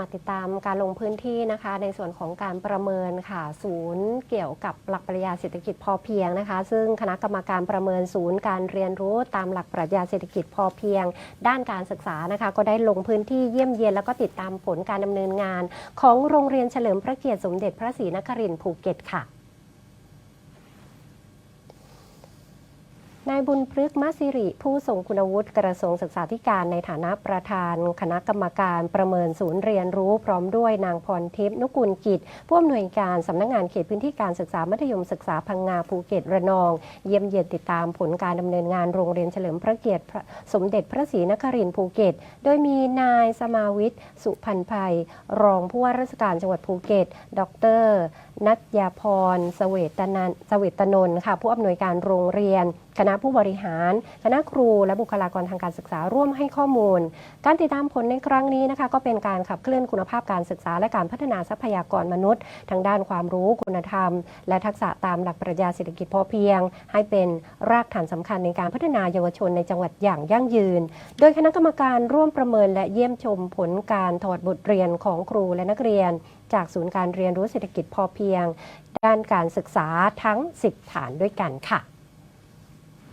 มาติดตามการลงพื้นที่นะคะ ในส่วนของการประเมินค่ะ ศูนย์เกี่ยวกับหลักปรัชญาเศรษฐกิจพอเพียงนะคะ ซึ่งคณะกรรมการประเมินศูนย์การเรียนรู้ตามหลักปรัชญาเศรษฐกิจพอเพียง ด้านการศึกษานะคะ ก็ได้ลงพื้นที่เยี่ยมเยียนแล้วก็ติดตามผลการดำเนินงาน ของโรงเรียนเฉลิมพระเกียรติสมเด็จพระศรีนครินทร์ภูเก็ตค่ะ นายบุญพฤกษ์มาสิริ ผู้ทรงคุณวุฒิกระทรวงศึกษาธิการในฐานะประธาน คณะกรรมการประเมินศูนย์เรียนรู้พร้อมด้วยนางพรทิพย์นุกุลกิจ ผู้อำนวยการสำนักงานเขตพื้นที่การศึกษามัธยมศึกษาพังงาภูเก็ตระนอง เยี่ยมเยียนติดตามผลการดำเนินงานโรงเรียนเฉลิมพระเกียรติสมเด็จพระศรีนครินทร์ภูเก็ต โดยมีนายสมาวิทย์สุพันภัย รองผู้ว่าราชการจังหวัดภูเก็ต ดร นัทยาพรเสวตนันเสวตนนท์ค่ะผู้อำนวยการโรงเรียนคณะผู้บริหาร คณะครู และบุคลากรทางการศึกษาร่วมให้ข้อมูล การติดตามผลในครั้งนี้นะคะก็เป็นการขับเคลื่อนคุณภาพการศึกษาและการพัฒนาทรัพยากรมนุษย์ ทางด้านความรู้คุณธรรม และทักษะตามหลักปรัชญาเศรษฐกิจพอเพียง ให้เป็นรากฐานสำคัญในการพัฒนาเยาวชนในจังหวัดอย่างยั่งยืน โดยคณะกรรมการร่วมประเมินและเยี่ยมชมผลการถอดบทเรียนของครูและนักเรียน จากศูนย์การเรียนรู้เศรษฐกิจพอเพียง ด้านการศึกษาทั้ง 10 ฐานด้วยกันค่ะ